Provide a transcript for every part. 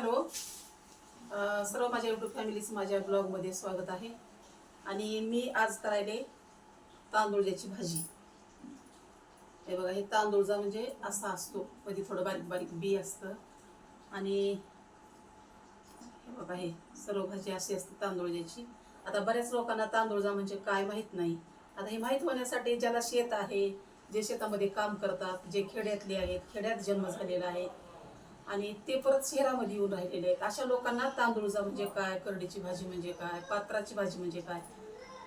Hello. सर्व माझ्या YouTube फॅमिलीचं माझ्या ब्लॉगमध्ये स्वागत आहे. आणि मी आज करायले तांदूळची भाजी. हे बघा हे तांदूळजा म्हणजे असा असतो. कधी थोडं बारीक बारीक बी असतं. आणि हे बघा हे सर्व भाजी अशी असते तांदूळची. आता बऱ्याच लोकांना तांदूळजा म्हणजे काय माहीत नाही. आता हे माहीत होण्यासाठी ज्याला शेत आहे जे शेतामध्ये काम करतात जे खेड्यातले आहेत खेड्यात जन्म झालेला आहे आणि ते परत शहरामध्ये येऊन राहिलेले आहेत. अशा लोकांना तांदूळजा म्हणजे काय करडीची भाजी म्हणजे काय पात्राची भाजी म्हणजे काय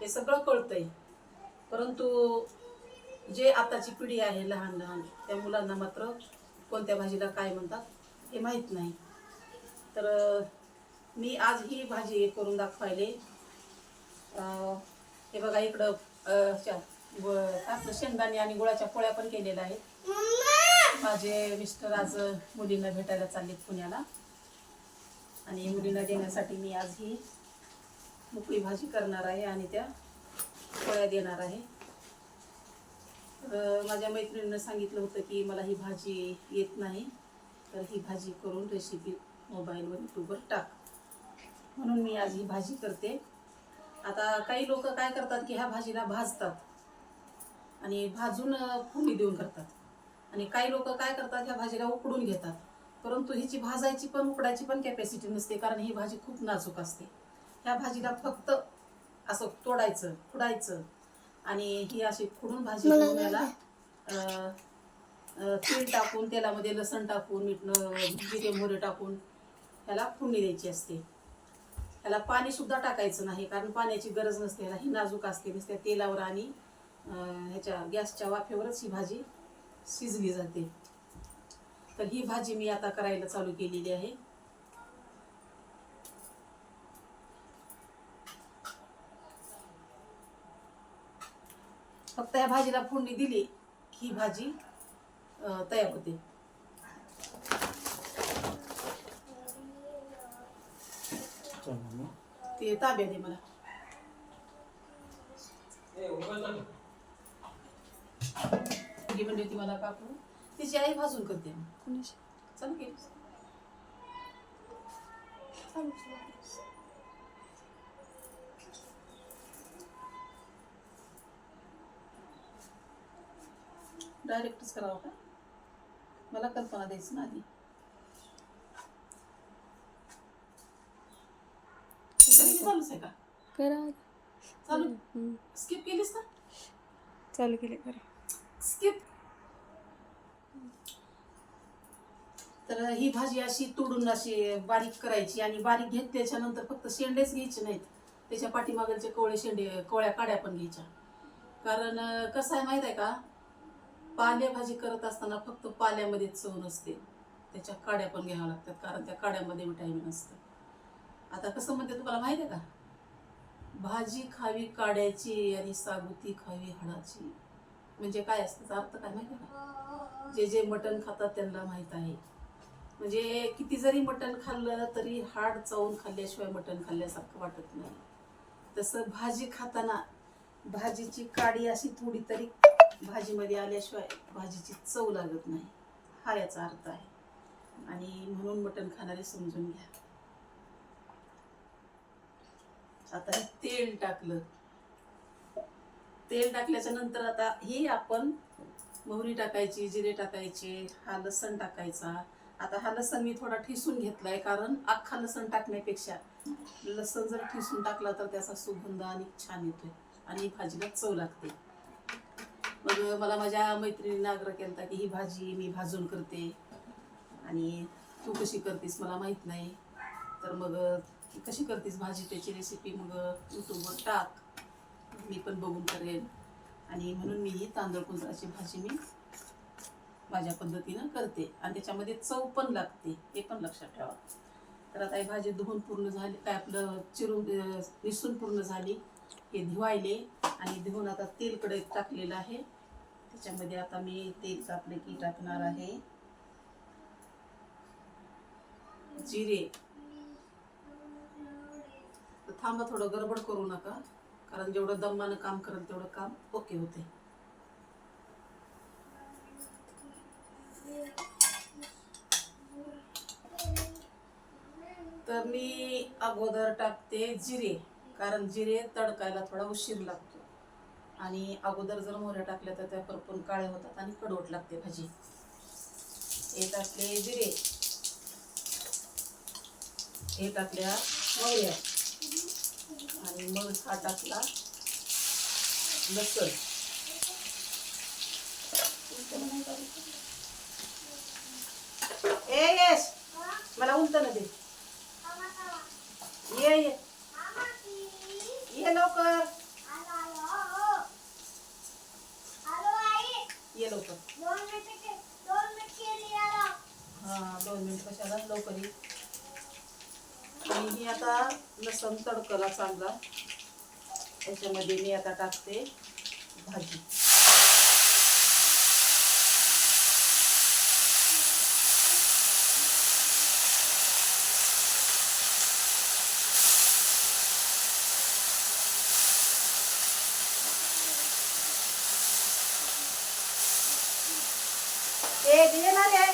हे सगळं कळतंय. परंतु जे आताची पिढी आहे लहान लहान त्या मुलांना मात्र कोणत्या भाजीला काय म्हणतात हे माहीत नाही. तर मी आज ही भाजी करून दाखवायले. हे बघा इकडं शेंगदाणे आणि गुळाच्या पोळ्या पण केलेल्या आहेत. माझे मिस्टर आज मुलींना भेटायला चाललेत पुण्याला. आणि मुलींना देण्यासाठी मी आज ही मोकळी भाजी करणार आहे आणि त्या पोळ्या देणार आहे. तर माझ्या मैत्रिणीनं सांगितलं होतं की मला ही भाजी येत नाही तर ही भाजी करून रेसिपी मोबाईलवर यूट्यूबवर टाक. म्हणून मी आज ही भाजी करते. आता काही लोक काय करतात की ह्या भाजीला भाजतात आणि भाजून अं, फोडणी देऊन करतात. आणि काही लोक काय करतात ह्या भाजीला उकडून घेतात. परंतु हिची भाजायची पण उकडायची पण कॅपॅसिटी नसते कारण ही भाजी खूप नाजूक असते. ह्या भाजीला फक्त असं तोडायचं खुडायचं आणि ही अशी खुडून भाजी करून याला तेल टाकून तेलामध्ये लसण टाकून मीठ जिरे मोहरे टाकून ह्याला फोडणी द्यायची असते. ह्याला पाणी सुद्धा टाकायचं नाही कारण पाण्याची गरज नसते. ह्याला ही नाजूक असते नुसत्या तेलावर आणि ह्याच्या गॅसच्या वाफेवरच ही भाजी शिजली जाते. तर ही भाजी मी आता करायला चालू केलेली आहे. फक्त या भाजीला फोडणी दिली की ही भाजी तयार होते. ते ताब्या दे मला. ती म्हणली होती मला काकू. तिची आई भाजून करते. चालू केली डायरेक्टच करावं का? मला कल्पना द्यायची ना आधी. चालूच आहे का? करा. चालू. स्किप केलीस ना चालू केले करा. स्किप तर ही भाजी अशी तोडून अशी बारीक करायची आणि बारीक घेतल्याच्या नंतर फक्त शेंडेच घ्यायचे नाहीत. त्याच्या पाठीमागलचे कोवळे शेंडे कोवळ्या काड्या पण घ्यायच्या. कारण कसं आहे माहीत आहे का? पालेभाजी करत असताना फक्त पाल्यामध्ये चव नसते. त्याच्या काड्या पण घ्याव्या लागतात कारण त्या काड्यामध्ये विटामिन असतं. आता कसं म्हणते तुम्हाला माहीत आहे का? भाजी खावी काड्याची आणि सागुती खावी हाडाची. म्हणजे काय असतं? त्याचा अर्थ काय माहिती आहे का? जे जे मटण खातात त्यांना माहीत आहे. म्हणजे किती जरी मटण खाल्लं तरी हाड चावून खाल्ल्याशिवाय मटण खाल्ल्यासारखं वाटत नाही. तसं भाजी खाताना भाजीची काडी अशी थोडी तरी भाजीमध्ये आल्याशिवाय भाजीची चव लागत नाही. हा याचा अर्थ आहे. आणि म्हणून मटण खाणारे समजून घ्या. आता हे तेल टाकलं. तेल टाकल्याच्या नंतर आता ही आपण मोहरी टाकायची जिरे टाकायचे हा लसण टाकायचा आता हा लसण मी थोडा ठिसून घेतलाय कारण अख्खा लसण टाकण्यापेक्षा लसण जर ठिसून टाकला तर त्याचा सुगंध आणि छान येतोय आणि भाजीला चव लागते. मग मला माझ्या मैत्रिणीने आग्रह केला होता की ही भाजी मी भाजून करते आणि तू कशी करतेस मला माहीत नाही. तर मग कशी करतेस भाजी त्याची रेसिपी मग यूट्यूबवर टाक. मी पण बघून करेन. आणि म्हणून मी ही तांदूळ कुंजराची भाजी मी माझ्या पद्धतीनं करते. आणि त्याच्यामध्ये चव पण लागते हे पण लक्षात ठेवा. तर आता ही भाजी धुवून पूर्ण झाली काय आपलं चिरून निसून पूर्ण झाली हे धुवायले. आणि धुवून आता तेल टाकलेलं आहे. त्याच्यामध्ये आता मी तेल तापले की टाकणार आहे. जिरे. तर थांबा थोडं गडबड करू नका. कारण जेवढं दमानं काम करेल तेवढं काम ओके होते. तर मी अगोदर टाकते जिरे कारण जिरे तडकायला थोडा उशीर लागतो. आणि अगोदर जर मोहऱ्या टाकल्या तर त्या परपून काळ्या होतात आणि कडवट लागते भाजी. हे टाकले जिरे. हे टाकल्या मोहऱ्या. आणि मग हा टाकला लसण. ए येस. मला उलट ना दे. ये ये. ये लवकर. ये लवकर. हा दोन मिनिट कशाला? लवकर ये. आणि ही आता लसण तडकला चांगला. त्याच्यामध्ये मी आता टाकते भाजी. ए दिले ना रे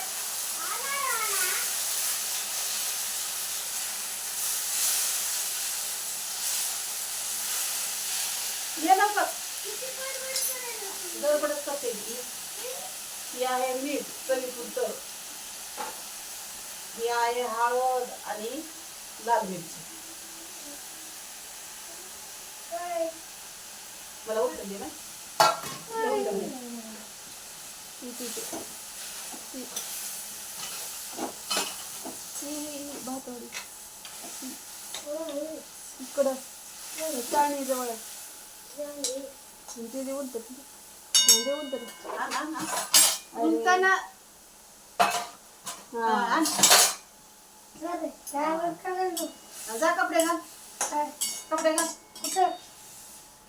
ये लवकर गडबडच करते मी. ही आहे मीठ चवीपुरतं ही आहे हळद आणि लाल मिरची. मला उचलली ना. भातवडी इकडं चाळणी जवळ ते देऊन तर देऊन तर उलताना जा कपडे घाल कपडे घाल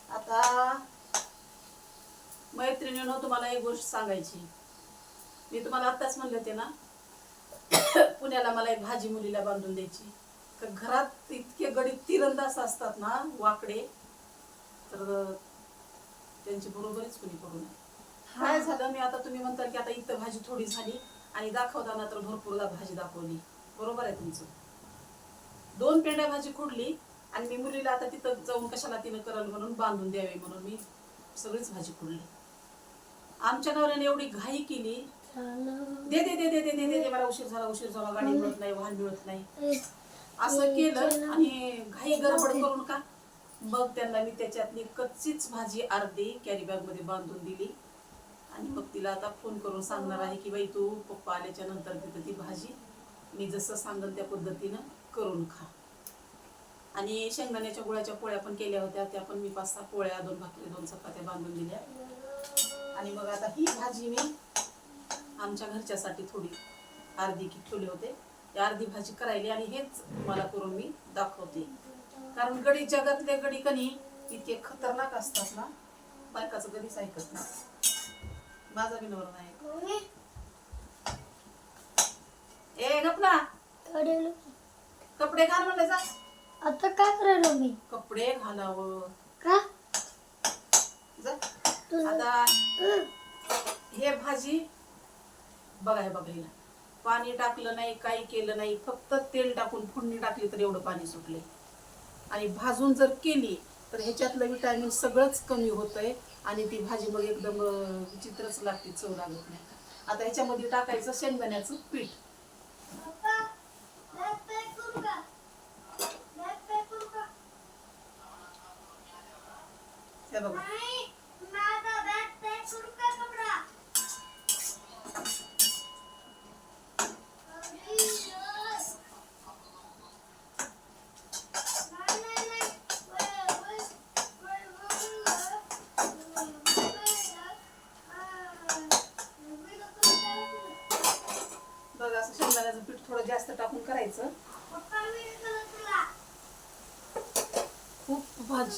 आता मैत्रिणीनं तुम्हाला एक गोष्ट सांगायची. मी तुम्हाला आत्ताच म्हणले होते ना पुण्याला मला एक भाजी मुलीला बांधून द्यायची. तर घरात इतके गडीत तिरंदाज असतात ना वाकडे तर त्यांची बरोबरीच कुणी करू नये. काय झालं? मी आता तुम्ही म्हणता की आता इथं भाजी थोडी झाली आणि दाखवताना तर भरपूर दा- भाजी दाखवली. बरोबर आहे तुमचं. दोन पेंड्या भाजी खुडली आणि मी मुलीला आता तिथं जाऊन कशाला तिनं करल म्हणून बांधून द्यावी म्हणून मी सगळीच भाजी खुडली आमच्या नवऱ्याने एवढी घाई केली दे दे दे दे दे दे दे मला उशीर झाला उशीर झाला गाडी मिळत नाही वाहन मिळत नाही. असं केलं आणि घाई गडबड करून का? मग त्यांना मी त्याच्यातली कच्चीच भाजी अर्धी कॅरी बॅगमध्ये बांधून दिली. आणि मग तिला आता फोन करून सांगणार आहे की बाई तू पप्पा आल्याच्यानंतर तिथं ती भाजी मी जसं सांगेल त्या पद्धतीनं करून खा. आणि शेंगदाण्याच्या गुळाच्या पोळ्या पण केल्या होत्या त्या पण मी पाच सहा पोळ्या दोन भाकरी दोन चपात्या बांधून दिल्या. आणि मग आता ही भाजी मी आमच्या घरच्यासाठी थोडी अर्धी की ठेवले होते. ती अर्धी भाजी करायली आणि हेच मला करून मी दाखवते. कारण गडी जगातले गडी कणी इतके खतरनाक असतात ना बायकाचं कधीच ऐकत नाही. माझा बी नवरा नाही. ए गप ना कपडे घाल म्हणले जा. आता काय करायलो मी? कपडे घालावं. का? जा. आता हे भाजी बघा हे बघा हिला. पाणी टाकलं नाही काही केलं नाही फक्त तेल टाकून फोडणी टाकली तर एवढं पाणी सुटले. आणि भाजून जर केली तर ह्याच्यातलं विटॅमिन सगळंच कमी होतंय आणि ती भाजी मग एकदम विचित्रच लागते चव लागत नाही. आता ह्याच्यामध्ये टाकायचं शेंगदाण्याचं पीठ. हे बघा.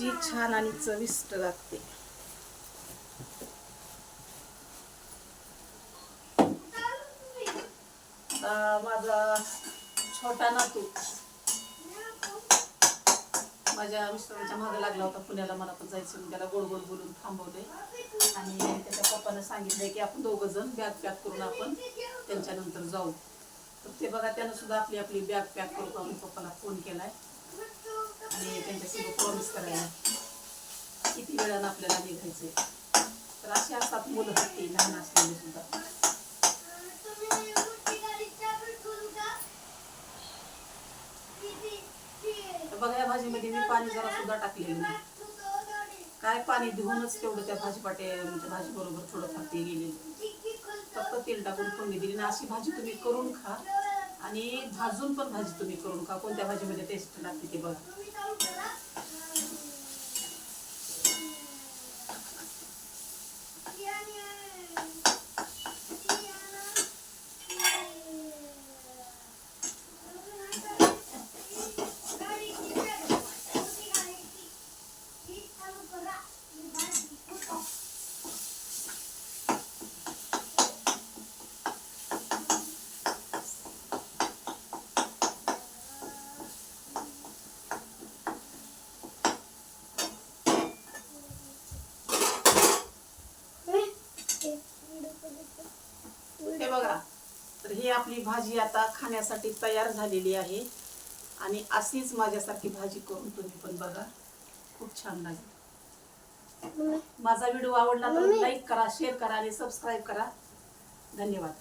भाजी छान आणि चविष्ट लागते आता माझा छोटा नातू माझ्या मिस्टरांच्या मागे लागला होता पुण्याला मला पण जायचं त्याला गोड गोड बोलून थांबवले आणि त्याच्या पप्पानं सांगितलंय की आपण दोघं जण बॅग पॅक करून आपण त्यांच्यानंतर जाऊ तर ते बघा त्यानं सुद्धा आपली आपली बॅग पॅक करून का पप्पाला फोन केलाय आणि त्यांच्यासोबत प्रॉमिस करायला किती वेळानं आपल्याला निघायचंय तर असे असतात मुलं हट्टी लहान असलेले सुद्धा. तर बघा या भाजीमध्ये मी पाणी जरा सुद्धा टाकलेलं नाही. काय पाणी धुवूनच तेवढं त्या भाजीपाटे म्हणजे भाजी बरोबर थोडं फाटे गेलेलं फक्त तेल टाकून फोडणी दिली. ना अशी भाजी तुम्ही करून खा. आणि भाजून पण भाजी तुम्ही करून खा. कोणत्या भाजीमध्ये टेस्ट लागते ते बघा हे बघा तर ही आपली भाजी आता खाण्यासाठी तयार झालेली आहे. आणि अशीच माझ्यासारखी भाजी करून तुम्ही पण बघा. खूप छान लागेल. माझा व्हिडिओ आवडला तर लाईक करा शेअर करा आणि सबस्क्राईब करा. धन्यवाद.